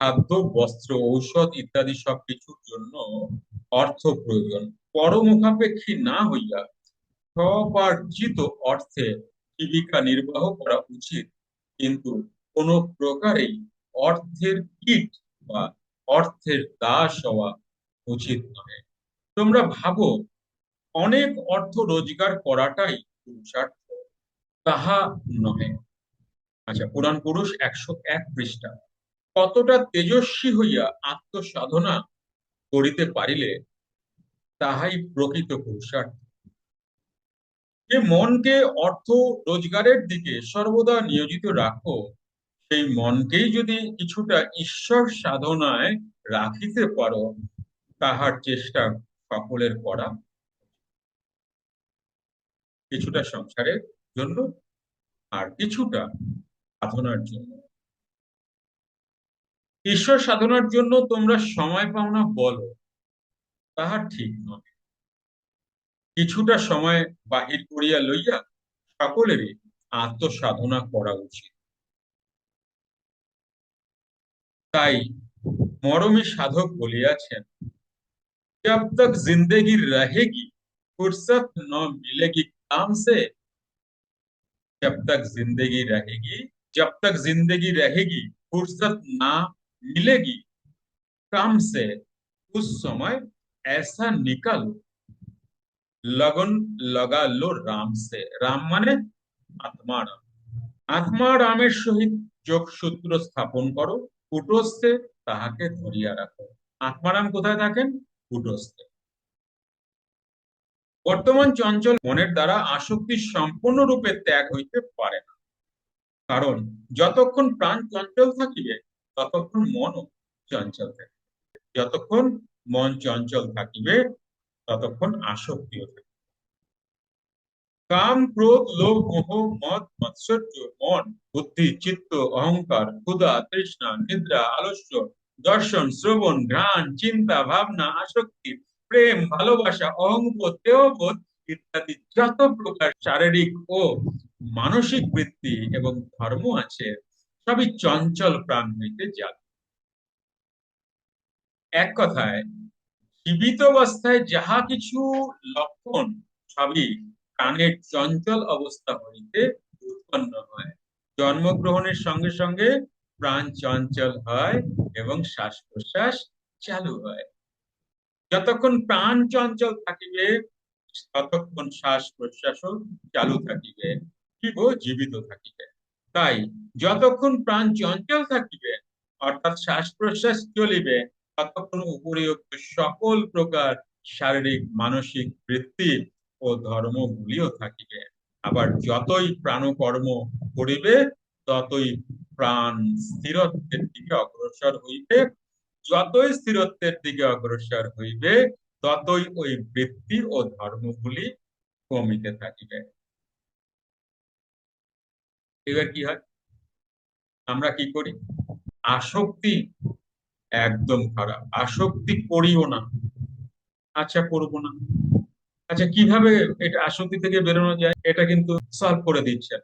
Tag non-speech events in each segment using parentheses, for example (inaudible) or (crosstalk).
খাদ্য, বস্ত্র, ঔষধ ইত্যাদি সবকিছুর জন্য অর্থ প্রয়োজন। পরমুখাপেক্ষী না হইয়া স্বপার্জিত অর্থে জীবিকা নির্বাহ করা উচিত। কিন্তু কোন প্রকারেই অর্থের কীট বা অর্থের দাস হওয়া উচিত নয় তোমরা ভাবো, অনেক অর্থ রোজগার করাটাই পুরুষার্থ। তাহা নহে। আচ্ছা পুরাণ পুরুষ একশো এক পৃষ্ঠা। কতটা তেজস্বী হইয়া আত্মসাধনা করিতে পারিলে তাহাই প্রকৃত পুরুষার্থ। যে মনকে অর্থ রোজগারের দিকে সর্বদা নিয়োজিত রাখো, সেই মনকেই যদি কিছুটা ঈশ্বর সাধনায় রাখিতে পারো, তাহার চেষ্টা সকলের করা। কিছুটা সংসারের জন্য আর কিছুটা সাধনার জন্য। ঈশ্বর সাধনার জন্য তোমরা সময় পাও না বলো তাহা ঠিক নয় কিছুটা সময় বাহির করিয়া লইয়া সকলেরই আত্মসাধনা করা উচিত তাই মরমী সাধক বলিয়াছেন जब तक जिंदगी रहेगी फुर्सत न मिलेगी काम से जब तक जिंदगी रहेगी जब तक जिंदगी रहेगी फुर्सत ना मिलेगी काम से उस समय ऐसा निकल लगन लगा लो রাম সে রাম মানে আত্মা রাম আত্মা রামের সহিত যোগসূত্র স্থাপন করো কুটস্থে তাহাকে ধরিয়া রাখো আত্মারাম কোথায় থাকেন কুটস্থে বর্তমান চঞ্চল মনের দ্বারা আসক্তি সম্পূর্ণরূপে ত্যাগ হইতে পারে না কারণ যতক্ষণ প্রাণ চঞ্চল থাকিবে ততক্ষণ মনও চঞ্চল থাকিবে যতক্ষণ মন চঞ্চল থাকিবে ততক্ষণ আসক্তিও থাকিবে। কাম ক্রোধ লোভ মোহ মদ মৎসর্য মন বুদ্ধি চিত্ত অহংকার ক্ষুধা তৃষ্ণা নিদ্রা আলস্য দর্শন শ্রবণ ঘ্রাণ চিন্তা ভাবনা আসক্তি প্রেম ভালোবাসা অহংবোধ দেহবোধ ইত্যাদি যত প্রকার শারীরিক ও মানসিক বৃত্তি এবং ধর্ম আছে সবই চঞ্চল প্রাণ হইতে যাক এক কথায়, জীবিত অবস্থায় যাহা কিছু লক্ষণ, সবই প্রাণের চঞ্চল অবস্থা হইতে উৎপন্ন হয়। জন্মগ্রহণের সঙ্গে সঙ্গে প্রাণ চঞ্চল হয় এবং শ্বাস প্রশ্বাস চালু হয়। যতক্ষণ প্রাণ চঞ্চল থাকিবে, ততক্ষণ শ্বাস প্রশ্বাসও চালু থাকিবে জীব জীবিত থাকিবে। তাই যতক্ষণ প্রাণ চঞ্চল থাকিবে, অর্থাৎ শ্বাস প্রশ্বাস চলিবে, ততক্ষণ উপরিউক্ত সকল প্রকার শারীরিক, মানসিক বৃত্তি ও ধর্মগুলিও থাকিবে। আবার যতই প্রাণকর্ম করিবে, ততই প্রাণ স্থিরত্বের দিকে অগ্রসর হইবে। যতই স্থিরত্বের দিকে অগ্রসর হইবে, ততই ওই বৃত্তি ও ধর্মগুলি কমিতে থাকিবে। এবার কি হয়? আমরা কি করি? আসক্তি একদম খারাপ। আসক্তি করিও না। আচ্ছা করব না। আচ্ছা কীভাবে এটা আসক্তি থেকে বেরোনো যায়? এটা কিন্তু সলভ করে দিচ্ছে।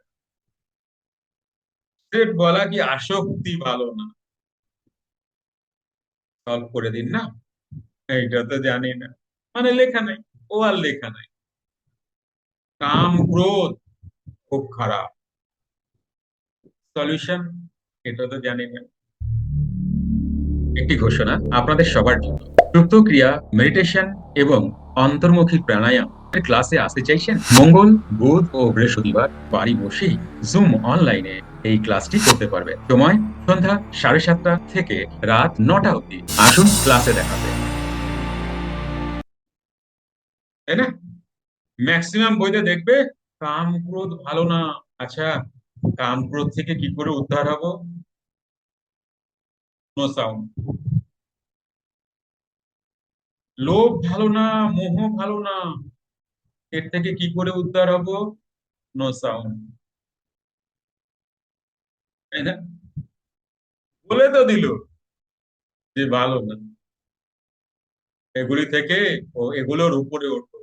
বলা কি আসক্তি ভালো না। সলভ করে দিন না। এইটা তো জানি না। মানে লেখা নাই। ও আর লেখা নাই। কাম, ক্রোধ খুব খারাপ। সলিউশন, এটা তো জানি না। একটি ঘোষণা আপনাদের সবার জন্য। সুপ্ত মেডিটেশন এবং অন্তর্মুখী প্রাণায়াম ক্লাসে আসতে চাইছেন মঙ্গল, বুধ ও বৃহস্পতিবার বাড়ি বসেই জুম অনলাইনে এই ক্লাসটি করতে পারবে। সময় সন্ধ্যা সাড়ে সাতটা থেকে রাত নটা অবধি। আসুন ক্লাসে দেখাবে তাই না? ম্যাক্সিমাম বইতে দেখবে, কাম ক্রোধ ভালো না। আচ্ছা। কাম ক্রোধ থেকে কি করে উদ্ধার হব? লোভ ভালো না, মোহ ভালো না, এর থেকে কি করে উদ্ধার হব? No sound. তাই না বলে তো দিল যে ভালো না। এগুলি থেকে ও এগুলোর উপরে ওঠো।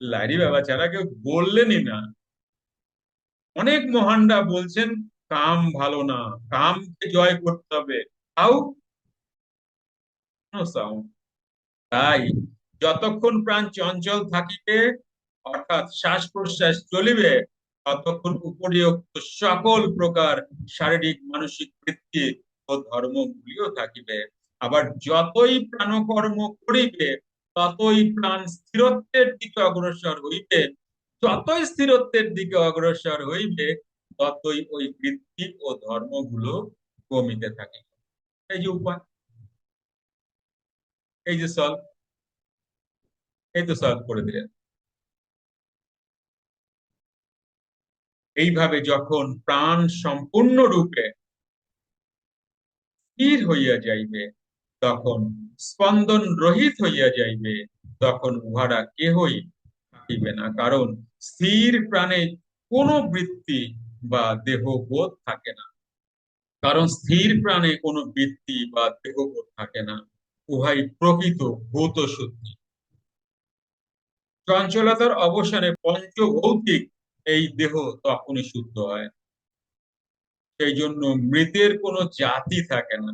লারি বাবা ছাড়া কেউ বললেনই না। অনেক মহানরা বলছেন, কাম ভালো না, কামকে জয় করতে হবে। তাও তাই যতক্ষণ প্রাণ চঞ্চল থাকিবে, অর্থাৎ শ্বাস প্রশ্বাস চলিবে, ততক্ষণ উপরিউক্ত সকল প্রকার শারীরিক, মানসিক বৃত্তি ও ধর্মগুলিও থাকিবে। আবার যতই প্রাণকর্ম করিবে, ততই প্রাণ স্থিরত্বের দিকে অগ্রসর হইবে যতই স্থিরত্বের দিকে অগ্রসর হইবে, ততই ওই বৃত্তি ও ধর্মগুলো কমিতে থাকে। এই যে উপায়। এই যে সলভ এই তো সলভ করে দিলেন। এইভাবে যখন প্রাণ সম্পূর্ণ রূপে স্থির হইয়া যাইবে, তখন স্পন্দন রহিত হইয়া যাইবে, তখন উহারা কেহই থাকিবে না। কারণ স্থির প্রাণে কোনো বৃত্তি বা দেহবোধ থাকে না। কারণ স্থির প্রাণে কোনো বৃত্তি বা দেহবোধ থাকে না। উহাই প্রকৃত ভূত শুদ্ধি চঞ্চলতার অবসানে পঞ্চভৌতিক এই দেহ তখনই শুদ্ধ হয়। সেই জন্য মৃতের কোনো জাতি থাকে না।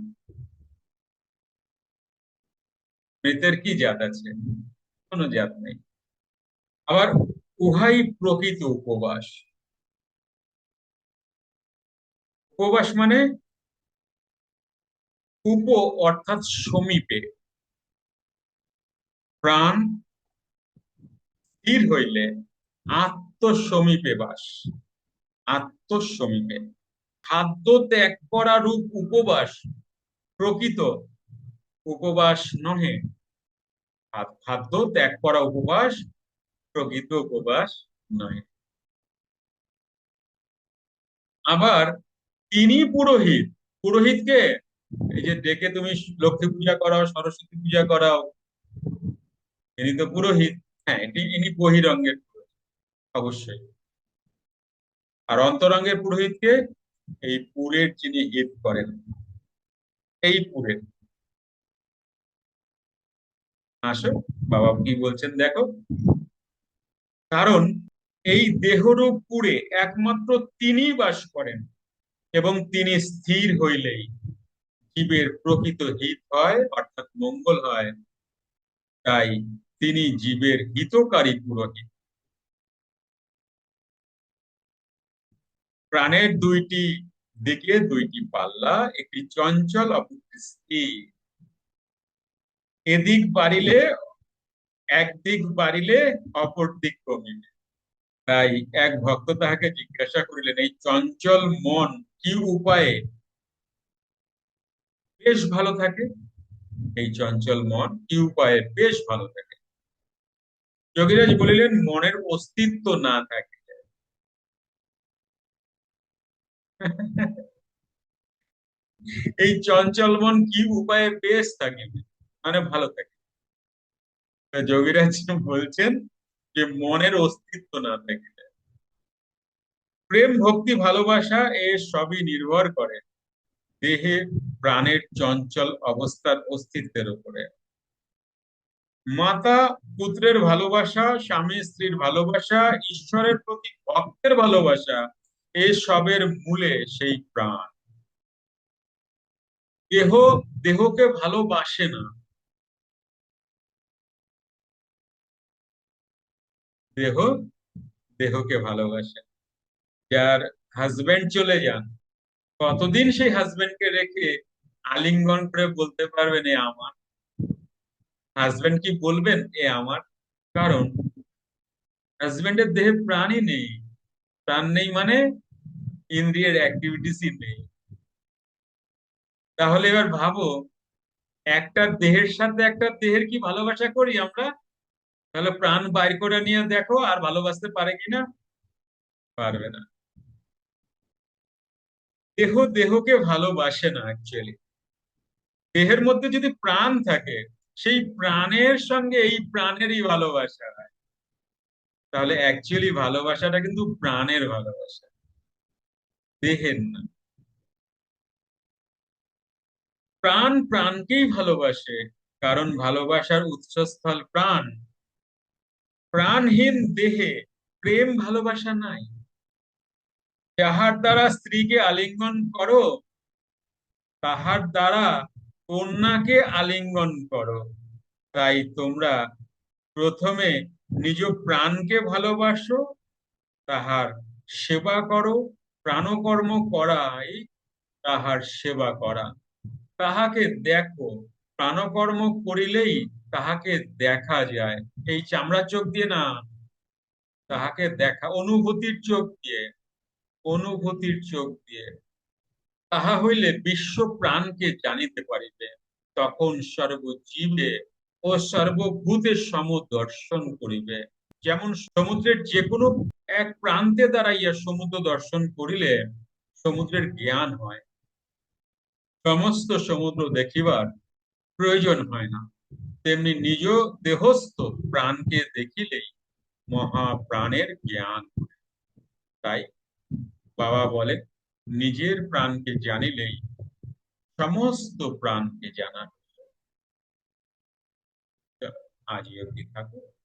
মৃতের কি জাত আছে? কোনো জাত নেই। আবার উহাই প্রকৃত উপবাস। উপবাস মানে উপ অর্থাৎ সমীপে। প্রাণ স্থির হইলে আত্মসমীপে বাস। আত্মসমীপে। খাদ্য ত্যাগ করা রূপ উপবাস। প্রকৃত উপবাস নহে। খাদ্য ত্যাগ করা উপবাস প্রকৃত উপবাস নয়। আবার তিনি পুরোহিত। পুরোহিতকে এই যে ডেকে তুমি লক্ষ্মী পূজা করাও, সরস্বতী পূজা করাও। ইনি তো পুরোহিত। হ্যাঁ এটি, ইনি বহিরঙ্গের অবশ্যই। আর অন্তরঙ্গের পুরোহিতকে এই পুরের যিনি হিত করেন। এই পুরের। আসো, বাবা কি বলছেন দেখো। কারণ এই দেহরূপ পুরে একমাত্র তিনি বাস করেন এবং তিনি স্থির হইলেই জীবের প্রকৃত হিত হয়, অর্থাৎ মঙ্গল হয়। তাই তিনি জীবের হিতকারী পুরোহিত। প্রাণের দুইটি দিকে দুইটি পাল্লা, একটি চঞ্চল অপরটি স্থির। এদিক বাড়িলে একদিক বাড়িলে অপর দিক কমিবে তাই এক ভক্ত তাহাকে জিজ্ঞাসা করিলেন, এই চঞ্চল মন কি উপায়ে? বেশ ভালো থাকে। এই চঞ্চল মন কি উপায়ে? বেশ ভালো থাকে। যোগীরাজ বলিলেন, মনের অস্তিত্ব না থাকে (laughs) এই চঞ্চল মন কি উপায়ে? বেশ থাকে মানে ভালো থাকে। যোগীরাজ বলছেন যে মনের অস্তিত্ব না থাকে প্রেম, ভক্তি, ভালোবাসা এ সবই নির্ভর করে দেহে প্রাণের চঞ্চল অবস্থার অস্তিত্বের উপরে। মাতা পুত্রের ভালোবাসা, স্বামী স্ত্রীর ভালোবাসা, ঈশ্বরের প্রতি ভক্তের ভালোবাসা এসবের মূলে সেই প্রাণ। দেহ দেহকে ভালোবাসে না দেহ, দেহকে ভালোবাসে। যার হাজবেন্ড চলে যান, কতদিন সেই হাজবেন্ডকে রেখে আলিঙ্গন করে বলতে পারবেন এ আমার হাজবেন্ড কি বলবেন, এ আমার কারণ হাজবেন্ডের দেহে প্রাণই নেই। প্রাণ নেই মানে ইন্দ্রিয়ের অ্যাক্টিভিটিসই নেই। তাহলে এবার ভাবো, একটা দেহের সাথে একটা দেহের কি ভালোবাসা করি আমরা? তাহলে প্রাণ বাইর করে নিয়ে দেখো আর ভালোবাসতে পারে কিনা? পারবে না। দেহ, দেহকে ভালোবাসে না অ্যাকচুয়ালি দেহের মধ্যে যদি প্রাণ থাকে, সেই প্রাণের সঙ্গে এই প্রাণেরই ভালোবাসা হয়। তাহলে অ্যাকচুয়ালি ভালোবাসাটা কিন্তু প্রাণের ভালোবাসা। দেহের না। প্রাণ প্রাণকেই ভালোবাসে, কারণ ভালোবাসার উৎসস্থল প্রাণ। প্রাণহীন দেহে প্রেম ভালোবাসা নাই। যাহার দ্বারা স্ত্রীকে আলিঙ্গন করো, তাহার দ্বারা কন্যাকে আলিঙ্গন করো। তাই তোমরা প্রথমে নিজ প্রাণকে ভালোবাসো, তাহার সেবা করো, প্রাণকর্ম করাই তাহার সেবা করা। তাহাকে দেখো প্রাণকর্ম করিলেই তাহাকে দেখা যায়। এই চামড়ার চোখ দিয়ে না, তাহাকে দেখা, অনুভূতির চোখ দিয়ে, অনুভূতির চোখ দিয়ে। তাহা হইলে বিশ্ব প্রাণকে জানিতে পারিবে। তখন সর্বজীবে ও সর্বভূতের সম দর্শন করিবে। যেমন সমুদ্রের যে কোনো এক প্রান্তে দাঁড়াইয়া সমুদ্র দর্শন করিলে সমুদ্রের জ্ঞান হয়। সমস্ত সমুদ্র দেখিবার প্রয়োজন হয় না। তেমনি নিজ দেহস্থ প্রাণকে দেখিলেই মহাপ্রাণের জ্ঞান তাই বাবা বলে, নিজের প্রাণকে জানিলেই সমস্ত প্রাণকে জানা। আজ অব্দি থাকুক।